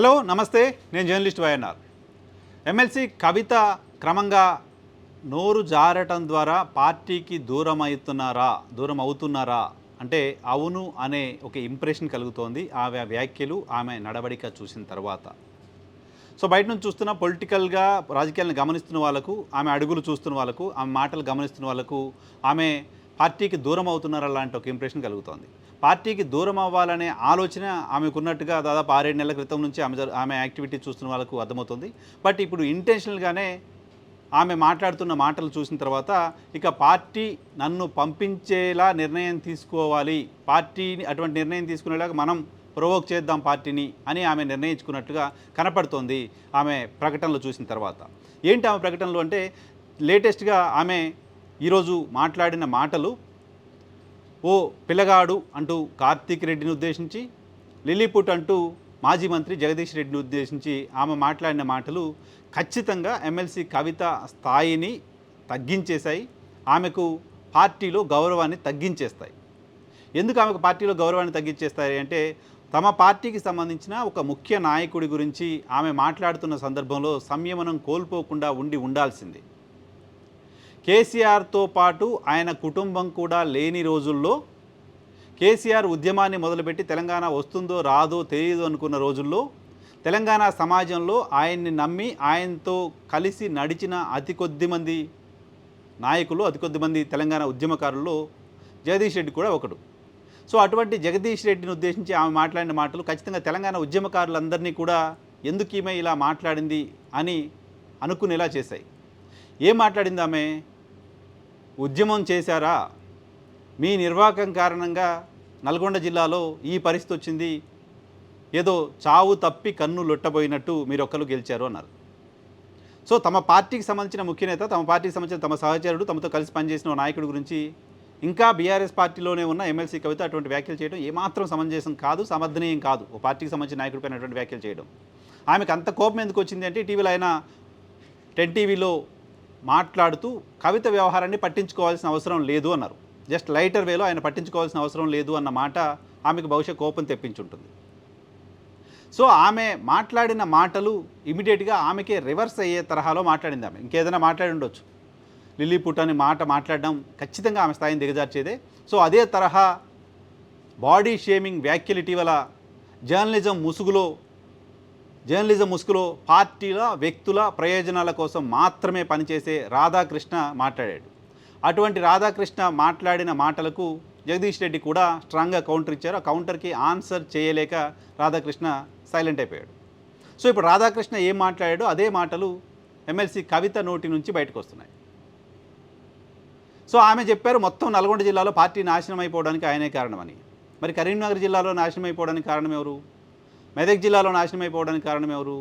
Hello నమస్తే నేను journalist YNR. MLC కవిత క్రమంగా నోరు జారటం ద్వారా పార్టీకి దూరం అవుతున్నారా దూరం అవుతున్నారా అంటే అవును అనే ఒక ఇంప్రెషన్ కలుగుతోంది ఆమె వ్యాఖ్యలు ఆమె నడవడిక చూసిన తర్వాత. సో బయట నుంచి చూస్తున్న పొలిటికల్గా రాజకీయాలను గమనిస్తున్న వాళ్ళకు ఆమె అడుగులు చూస్తున్న వాళ్ళకు ఆమె మాటలు గమనిస్తున్న వాళ్ళకు ఆమె పార్టీకి దూరం అవుతున్నారా లాంటి ఒక ఇంప్రెషన్ కలుగుతోంది. పార్టీకి దూరం అవ్వాలనే ఆలోచన ఆమెకున్నట్టుగా దాదాపు ఆరేడు నెలల క్రితం నుంచి ఆమె ఆమె యాక్టివిటీ చూస్తున్న వాళ్ళకు అర్థమవుతుంది. బట్ ఇప్పుడు ఇంటెన్షనల్గానే ఆమె మాట్లాడుతున్న మాటలు చూసిన తర్వాత ఇక పార్టీ నన్ను పంపించేలా నిర్ణయం తీసుకోవాలి పార్టీని అటువంటి నిర్ణయం తీసుకునేలాగా మనం ప్రొవోక్ చేద్దాం పార్టీని అని ఆమె నిర్ణయించుకున్నట్టుగా కనపడుతోంది ఆమె ప్రకటనలు చూసిన తర్వాత. ఏంటి ఆమె ప్రకటనలు అంటే లేటెస్ట్గా ఆమె ఈరోజు మాట్లాడిన మాటలు ఓ పిల్లగాడు అంటూ కార్తీక్ రెడ్డిని ఉద్దేశించి లిలీపుట్ అంటూ మాజీ మంత్రి జగదీష్ రెడ్డిని ఉద్దేశించి ఆమె మాట్లాడిన మాటలు ఖచ్చితంగా ఎమ్మెల్సీ కవిత స్థాయిని తగ్గించేశాయి. ఆమెకు పార్టీలో గౌరవాన్ని తగ్గించేస్తాయి. ఎందుకు ఆమెకు పార్టీలో గౌరవాన్ని తగ్గించేస్తాయి అంటే తమ పార్టీకి సంబంధించిన ఒక ముఖ్య నాయకుడి గురించి ఆమె మాట్లాడుతున్న సందర్భంలో సంయమనం కోల్పోకుండా ఉండి ఉండాల్సింది. కేసీఆర్తో పాటు ఆయన కుటుంబం కూడా లేని రోజుల్లో కేసీఆర్ ఉద్యమాన్ని మొదలుపెట్టి తెలంగాణ వస్తుందో రాదో తెలియదు అనుకున్న రోజుల్లో తెలంగాణ సమాజంలో ఆయన్ని నమ్మి ఆయనతో కలిసి నడిచిన అతి కొద్ది మంది నాయకులు అతి కొద్ది మంది తెలంగాణ ఉద్యమకారుల్లో జగదీష్ రెడ్డి కూడా ఒకడు. సో అటువంటి జగదీష్ రెడ్డిని ఉద్దేశించి ఆమె మాట్లాడిన మాటలు ఖచ్చితంగా తెలంగాణ ఉద్యమకారులందరినీ కూడా ఎందుకు ఈమె ఇలా మాట్లాడింది అని అనుకునేలా చేశాయి. ఏం మాట్లాడింది ఆమె? ఉద్యమం చేశారా? మీ నిర్వాహకం కారణంగా నల్గొండ జిల్లాలో ఈ పరిస్థితి వచ్చింది. ఏదో చావు తప్పి కన్ను లొట్టబోయినట్టు మీరు ఒక్కరు గెలిచారు అన్నారు. సో తమ పార్టీకి సంబంధించిన ముఖ్యనేత తమ పార్టీకి సంబంధించిన తమ సహచరుడు తమతో కలిసి పనిచేసిన ఓ నాయకుడి గురించి ఇంకా బీఆర్ఎస్ పార్టీలోనే ఉన్న ఎమ్మెల్సీ కవిత అటువంటి వ్యాఖ్యలు చేయడం ఏమాత్రం సమంజసం కాదు సమర్థనీయం కాదు. ఓ పార్టీకి సంబంధించిన నాయకుడిపైన అటువంటి వ్యాఖ్యలు చేయడం. ఆమెకు అంత కోపం ఎందుకు వచ్చింది అంటే ఇటీవల ఆయన టెన్ టీవీలో మాట్లాడుతూ కవిత వ్యవహారాన్ని పట్టించుకోవాల్సిన అవసరం లేదు అన్నారు. జస్ట్ లైటర్ వేలో ఆయన పట్టించుకోవాల్సిన అవసరం లేదు అన్న మాట ఆమెకు బహుశా కోపం తెప్పించుంటుంది. సో ఆమె మాట్లాడిన మాటలు ఇమీడియట్గా ఆమెకే రివర్స్ అయ్యే తరహాలో మాట్లాడింది ఆమె. ఇంకేదైనా మాట్లాడి ఉండొచ్చు. లిల్లీపుట్ అని మాట మాట్లాడడం ఖచ్చితంగా ఆమె స్థాయిని దిగజార్చేదే. సో అదే తరహా బాడీ షేమింగ్ వ్యాఖ్యలు ఇటీవల జర్నలిజం ముసుగులో జర్నలిజం ముసుగులో పార్టీల వ్యక్తుల ప్రయోజనాల కోసం మాత్రమే పనిచేసే రాధాకృష్ణ మాట్లాడాడు. అటువంటి రాధాకృష్ణ మాట్లాడిన మాటలకు జగదీష్ రెడ్డి కూడా స్ట్రాంగ్గా కౌంటర్ ఇచ్చారు. ఆ కౌంటర్కి ఆన్సర్ చేయలేక రాధాకృష్ణ సైలెంట్ అయిపోయాడు. సో ఇప్పుడు రాధాకృష్ణ ఏం మాట్లాడాడో అదే మాటలు ఎమ్మెల్సీ కవిత నోటి నుంచి బయటకు వస్తున్నాయి. సో ఆమె చెప్పారు మొత్తం నల్గొండ జిల్లాలో పార్టీ నాశనం అయిపోవడానికి ఆయనే కారణమని. మరి కరీంనగర్ జిల్లాలో నాశనం అయిపోవడానికి కారణం ఎవరు? మెదక్ జిల్లాలో నాశనం అయిపోవడానికి కారణం ఎవరు?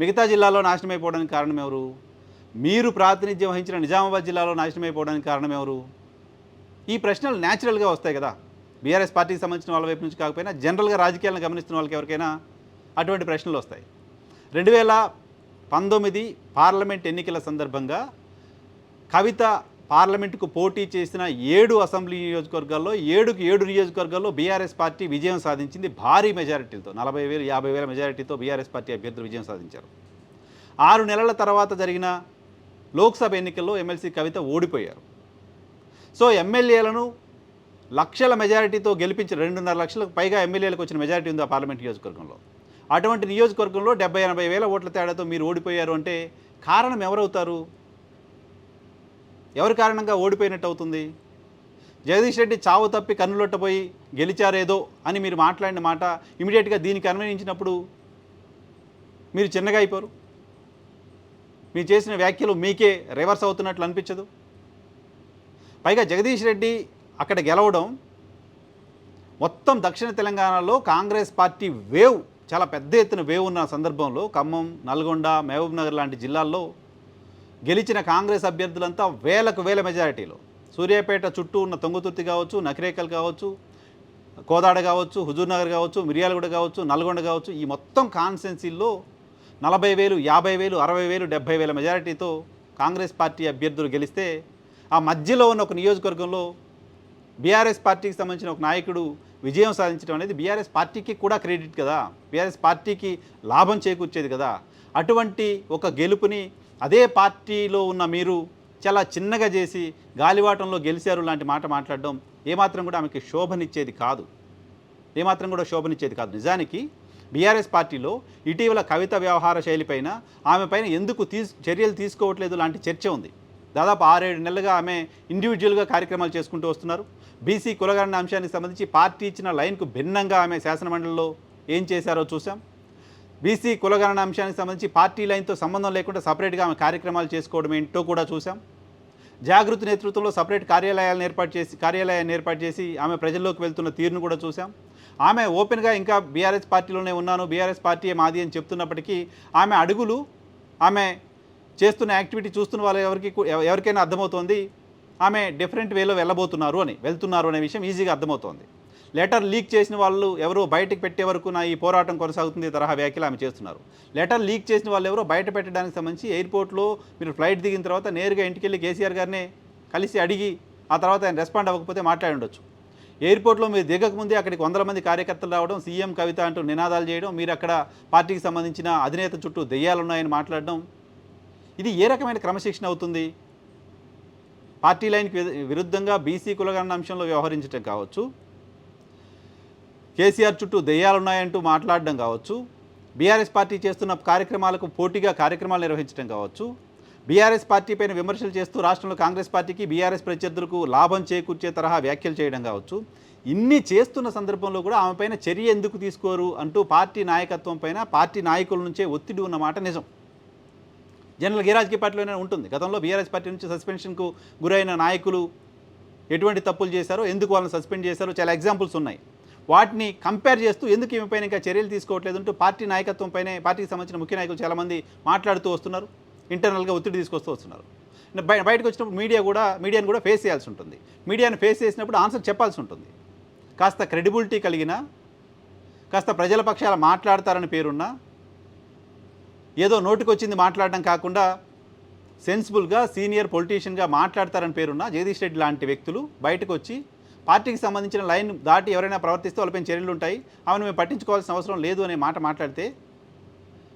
మిగతా జిల్లాలో నాశనం అయిపోవడానికి కారణం ఎవరు? మీరు ప్రాతినిధ్యం వహించిన నిజామాబాద్ జిల్లాలో నాశనం అయిపోవడానికి కారణం ఎవరు? ఈ ప్రశ్నలు న్యాచురల్గా వస్తాయి కదా. బీఆర్ఎస్ పార్టీకి సంబంధించిన వాళ్ళ వైపు నుంచి కాకపోయినా జనరల్గా రాజకీయాలను గమనిస్తున్న వాళ్ళకి ఎవరికైనా అటువంటి ప్రశ్నలు వస్తాయి. రెండు వేల పంతొమ్మిది పార్లమెంట్ ఎన్నికల సందర్భంగా కవిత పార్లమెంటుకు పోటీ చేసిన ఏడు అసెంబ్లీ నియోజకవర్గాల్లో ఏడుకు ఏడు నియోజకవర్గాల్లో బీఆర్ఎస్ పార్టీ విజయం సాధించింది భారీ మెజారిటీతో నలభై వేలు యాభై వేల మెజారిటీతో బీఆర్ఎస్ పార్టీ అభ్యర్థులు విజయం సాధించారు. ఆరు నెలల తర్వాత జరిగిన లోక్సభ ఎన్నికల్లో ఎమ్మెల్సీ కవిత ఓడిపోయారు. సో ఎమ్మెల్యేలను లక్షల మెజారిటీతో గెలిపించిన రెండున్నర లక్షలకు పైగా ఎమ్మెల్యేలకు వచ్చిన మెజారిటీ ఉంది ఆ పార్లమెంట్ నియోజకవర్గంలో. అటువంటి నియోజకవర్గంలో డెబ్బై ఎనభై వేల ఓట్ల తేడాతో మీరు ఓడిపోయారు అంటే కారణం ఎవరవుతారు? ఎవరి కారణంగా ఓడిపోయినట్టు అవుతుంది? జగదీష్ రెడ్డి చావు తప్పి కన్నులొట్టపోయి గెలిచారేదో అని మీరు మాట్లాడిన మాట ఇమీడియట్గా దీనికి అన్వయించినప్పుడు మీరు చిన్నగా అయిపోరు? మీరు చేసిన వ్యాఖ్యలు మీకే రివర్స్ అవుతున్నట్లు అనిపించదు? పైగా జగదీష్ రెడ్డి అక్కడ గెలవడం మొత్తం దక్షిణ తెలంగాణలో కాంగ్రెస్ పార్టీ వేవ్ చాలా పెద్ద ఎత్తున వేవ్ ఉన్న సందర్భంలో ఖమ్మం నల్గొండ మహబూబ్ నగర్ లాంటి జిల్లాల్లో గెలిచిన కాంగ్రెస్ అభ్యర్థులంతా వేలకు వేల మెజారిటీలో. సూర్యాపేట చుట్టూ ఉన్న తొంగుతుర్తి కావచ్చు నకిరేకల్ కావచ్చు కోదాడ కావచ్చు హుజూర్నగర్ కావచ్చు మిర్యాలగూడ కావచ్చు నల్గొండ కావచ్చు ఈ మొత్తం కాన్స్టెన్సీల్లో నలభై వేలు యాభై వేలు అరవై వేలు డెబ్బై వేల మెజారిటీతో కాంగ్రెస్ పార్టీ అభ్యర్థులు గెలిస్తే ఆ మధ్యలో ఉన్న ఒక నియోజకవర్గంలో బీఆర్ఎస్ పార్టీకి సంబంధించిన ఒక నాయకుడు విజయం సాధించడం అనేది బీఆర్ఎస్ పార్టీకి కూడా క్రెడిట్ కదా. బీఆర్ఎస్ పార్టీకి లాభం చేకూర్చేది కదా. అటువంటి ఒక గెలుపుని అదే పార్టీలో ఉన్న మీరు చాలా చిన్నగా చేసి గాలివాటంలో గెలిచారు లాంటి మాట మాట్లాడడం ఏమాత్రం కూడా ఆమెకి శోభనిచ్చేది కాదు. ఏమాత్రం కూడా శోభనిచ్చేది కాదు. నిజానికి బీఆర్ఎస్ పార్టీలో ఇటీవల కవిత వ్యవహార శైలిపైన ఆమె పైన ఎందుకు తీసు చర్యలు తీసుకోవట్లేదు లాంటి చర్చ ఉంది. దాదాపు ఆరేడు నెలలుగా ఆమె ఇండివిజువల్గా కార్యక్రమాలు చేసుకుంటూ వస్తున్నారు. బీసీ కులగణన అంశానికి సంబంధించి పార్టీ ఇచ్చిన లైన్కు భిన్నంగా ఆమె శాసనమండలిలో ఏం చేశారో చూసాం బీసీ కులగణన అంశానికి సంబంధించి పార్టీ లైన్తో సంబంధం లేకుండా సపరేట్గా ఆమె కార్యక్రమాలు చేసుకోవడం ఏంటో కూడా చూసాం జాగృతి నేతృత్వంలో సపరేట్ కార్యాలయాలను ఏర్పాటు చేసి కార్యాలయాన్ని ఏర్పాటు చేసి ఆమె ప్రజల్లోకి వెళ్తున్న తీరును కూడా చూసాం ఆమె ఓపెన్గా ఇంకా బీఆర్ఎస్ పార్టీలోనే ఉన్నాను బీఆర్ఎస్ పార్టీ మాది అని చెప్తున్నప్పటికీ ఆమె అడుగులు ఆమె చేస్తున్న యాక్టివిటీ చూస్తున్న వాళ్ళు ఎవరికి ఎవరికైనా అర్థమవుతోంది ఆమె డిఫరెంట్ వేలో వెళ్ళబోతున్నారు అని వెళ్తున్నారు అనే విషయం ఈజీగా అర్థమవుతోంది. లెటర్ లీక్ చేసిన వాళ్ళు ఎవరో బయటకు పెట్టే వరకు నా ఈ పోరాటం కొనసాగుతుంది తరహా వ్యాఖ్యలు ఆమె చేస్తున్నారు. లెటర్ లీక్ చేసిన వాళ్ళు ఎవరో బయట పెట్టడానికి సంబంధించి ఎయిర్పోర్ట్లో మీరు ఫ్లైట్ దిగిన తర్వాత నేరుగా ఇంటికి వెళ్ళి కేసీఆర్ గారినే కలిసి అడిగి ఆ తర్వాత ఆయన రెస్పాండ్ అవ్వకపోతే మాట్లాడి ఉండొచ్చు. ఎయిర్పోర్ట్లో మీరు దిగకముందే అక్కడికి వందల మంది కార్యకర్తలు రావడం సీఎం కవిత అంటూ నినాదాలు చేయడం మీరు అక్కడ పార్టీకి సంబంధించిన అధినేత చుట్టూ దెయ్యాలున్నాయని మాట్లాడడం ఇది ఏ రకమైన క్రమశిక్షణ అవుతుంది? పార్టీ లైన్కి విరుద్ధంగా బీసీ కులగణన అంశంలో వ్యవహరించడం కావచ్చు. కేసీఆర్ చుట్టూ దెయ్యాలున్నాయంటూ మాట్లాడడం కావచ్చు. బీఆర్ఎస్ పార్టీ చేస్తున్న కార్యక్రమాలకు పోటీగా కార్యక్రమాలు నిర్వహించడం కావచ్చు. బీఆర్ఎస్ పార్టీ పైన విమర్శలు చేస్తూ రాష్ట్రంలో కాంగ్రెస్ పార్టీకి బీఆర్ఎస్ ప్రత్యర్థులకు లాభం చేకూర్చే తరహా వ్యాఖ్యలు చేయడం కావచ్చు. ఇన్ని చేస్తున్న సందర్భంలో కూడా ఆమె పైన చర్య ఎందుకు తీసుకోరు అంటూ పార్టీ నాయకత్వం పైన పార్టీ నాయకుల నుంచే ఒత్తిడి ఉన్నమాట నిజం. జనరల్ ఏ పార్టీలోనే ఉంటుంది. గతంలో బీఆర్ఎస్ పార్టీ నుంచి సస్పెన్షన్కు గురైన నాయకులు ఎటువంటి తప్పులు చేశారో ఎందుకు వాళ్ళని సస్పెండ్ చేశారో చాలా ఎగ్జాంపుల్స్ ఉన్నాయి. వాటిని కంపేర్ చేస్తూ ఎందుకు ఈమెపైన ఇంకా చర్యలు తీసుకోవట్లేదు అంటూ పార్టీ నాయకత్వంపైనే పార్టీకి సంబంధించిన ముఖ్య నాయకులు చాలామంది మాట్లాడుతూ వస్తున్నారు ఇంటర్నల్గా ఒత్తిడి తీసుకొస్తూ వస్తున్నారు. బయ- బయటకు వచ్చినప్పుడు మీడియా కూడా మీడియాని కూడా ఫేస్ చేయాల్సి ఉంటుంది. మీడియాని ఫేస్ చేసినప్పుడు ఆన్సర్ చెప్పాల్సి ఉంటుంది. కాస్త క్రెడిబిలిటీ కలిగిన కాస్త ప్రజల పక్షాల మాట్లాడతారని పేరున్నా ఏదో నోటికొచ్చింది మాట్లాడడం కాకుండా సెన్సిబుల్గా సీనియర్ పొలిటీషియన్గా మాట్లాడతారని పేరున్న జగదీష్ రెడ్డి లాంటి వ్యక్తులు బయటకు వచ్చి పార్టీకి సంబంధించిన లైన్ దాటి ఎవరైనా ప్రవర్తిస్తే వాళ్ళపైన చర్యలు ఉంటాయి. ఆమెను మేము పట్టించుకోవాల్సిన అవసరం లేదు అనే మాట మాట్లాడితే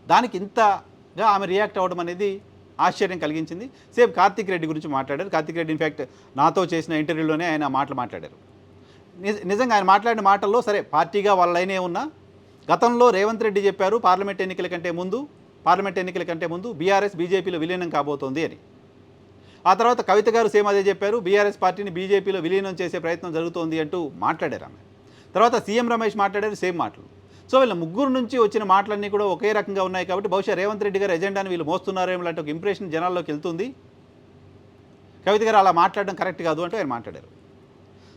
దానికి ఇంతగా ఆమె రియాక్ట్ అవ్వడం అనేది ఆశ్చర్యం కలిగించింది. సేమ్ కార్తిక్ రెడ్డి గురించి మాట్లాడారు. కార్తిక్ రెడ్డి ఇన్ఫ్యాక్ట్ నాతో చేసిన ఇంటర్వ్యూలోనే ఆయన మాటలు మాట్లాడారు. నిజ- నిజంగా ఆయన మాట్లాడిన మాటల్లో సరే పార్టీగా వాళ్ళ లైనే ఉన్నా గతంలో రేవంత్ రెడ్డి చెప్పారు పార్లమెంట్ ఎన్నికల కంటే ముందు పార్లమెంట్ ఎన్నికల కంటే ముందు బీఆర్ఎస్ బీజేపీలో విలీనం కాబోతోంది అని. ఆ తర్వాత కవిత గారు సేమ్ అదే చెప్పారు బీఆర్ఎస్ పార్టీని బీజేపీలో విలీనం చేసే ప్రయత్నం జరుగుతోంది అంటూ మాట్లాడారు ఆమె. తర్వాత సీఎం రమేష్ మాట్లాడారు సేమ్ మాటలు. సో వీళ్ళ ముగ్గురు నుంచి వచ్చిన మాటలన్నీ కూడా ఒకే రకంగా ఉన్నాయి కాబట్టి బహుశా రేవంత్ రెడ్డి గారు ఎజెండాని వీళ్ళు మోస్తున్నారేమో లాంటి ఒక ఇంప్రెషన్ జనాల్లోకి వెళ్తుంది. కవిత గారు అలా మాట్లాడడం కరెక్ట్ కాదు అంటూ ఆయన మాట్లాడారు.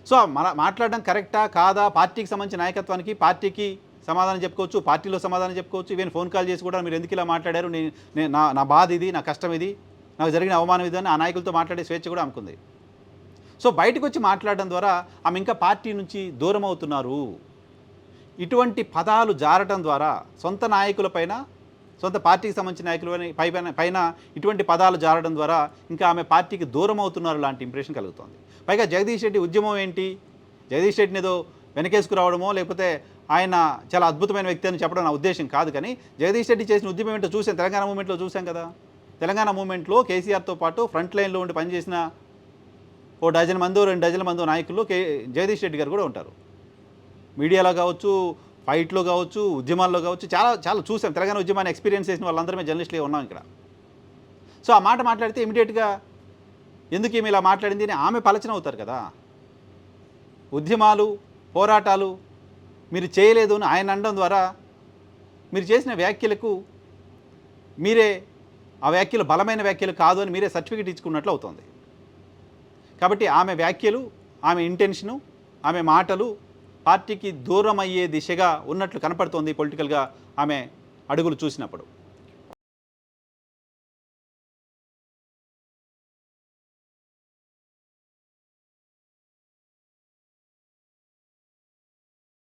సో మన మాట్లాడడం కరెక్టా కాదా? పార్టీకి సంబంధించిన నాయకత్వానికి పార్టీకి సమాధానం చెప్పుకోవచ్చు పార్టీలో సమాధానం చెప్పుకోవచ్చు. ఈవెన్ ఫోన్ కాల్ చేసి కూడా మీరు ఎందుకు ఇలా మాట్లాడారు? నేను నేను- నా నా బాధ ఇది నా కష్టం ఇది. నాకు జరిగిన అవమానం ఇదని ఆ నాయకులతో మాట్లాడే స్వేచ్ఛ కూడా ఆమెకుంది. సో బయటకు వచ్చి మాట్లాడడం ద్వారా ఆమె ఇంకా పార్టీ నుంచి దూరం అవుతున్నారు ఇటువంటి పదాలు జారటం ద్వారా సొంత నాయకులపైన సొంత పార్టీకి సంబంధించిన నాయకుల పైన పైన ఇటువంటి పదాలు జారడం ద్వారా ఇంకా ఆమె పార్టీకి దూరం అవుతున్నారు లాంటి ఇంప్రెషన్ కలుగుతోంది. పైగా జగదీష్ రెడ్డి ఉద్యమం ఏంటి? జగదీష్ రెడ్డిని ఏదో వెనకేసుకురావడమో లేకపోతే ఆయన చాలా అద్భుతమైన వ్యక్తి అని చెప్పడం నా ఉద్దేశం కాదు కానీ జగదీష్ రెడ్డి చేసిన ఉద్యమం ఏంటో చూసాం తెలంగాణ మూమెంట్లో చూసాం కదా. తెలంగాణ మూమెంట్లో కేసీఆర్తో పాటు ఫ్రంట్ లైన్లో ఉండి పనిచేసిన ఓ డజన్ మందో రెండు డజన్ మందో నాయకుల్లో కే జగదీష్ రెడ్డి గారు కూడా ఉంటారు. మీడియాలో కావచ్చు ఫైట్లో కావచ్చు ఉద్యమాల్లో కావచ్చు చాలా చాలా చూసాం. తెలంగాణ ఉద్యమాన్ని ఎక్స్పీరియన్స్ చేసిన వాళ్ళందరమే జర్నలిస్టులే ఉన్నాం ఇక్కడ. సో ఆ మాట మాట్లాడితే ఇమీడియట్గా ఎందుకు ఈమె ఇలా మాట్లాడింది అని ఆమె పలచన అవుతారు కదా. ఉద్యమాలు పోరాటాలు మీరు చేయలేదు అని ఆయన అనడం ద్వారా మీరు చేసిన వ్యాఖ్యలకు మీరే ఆ వ్యాఖ్యలు బలమైన వ్యాఖ్యలు కాదు అని మీరే సర్టిఫికేట్ ఇచ్చుకున్నట్లు అవుతుంది. కాబట్టి ఆమె వ్యాఖ్యలు ఆమె ఇంటెన్షను ఆమె మాటలు పార్టీకి దూరం అయ్యే దిశగా ఉన్నట్లు కనపడుతోంది పొలిటికల్గా ఆమె అడుగులు చూసినప్పుడు.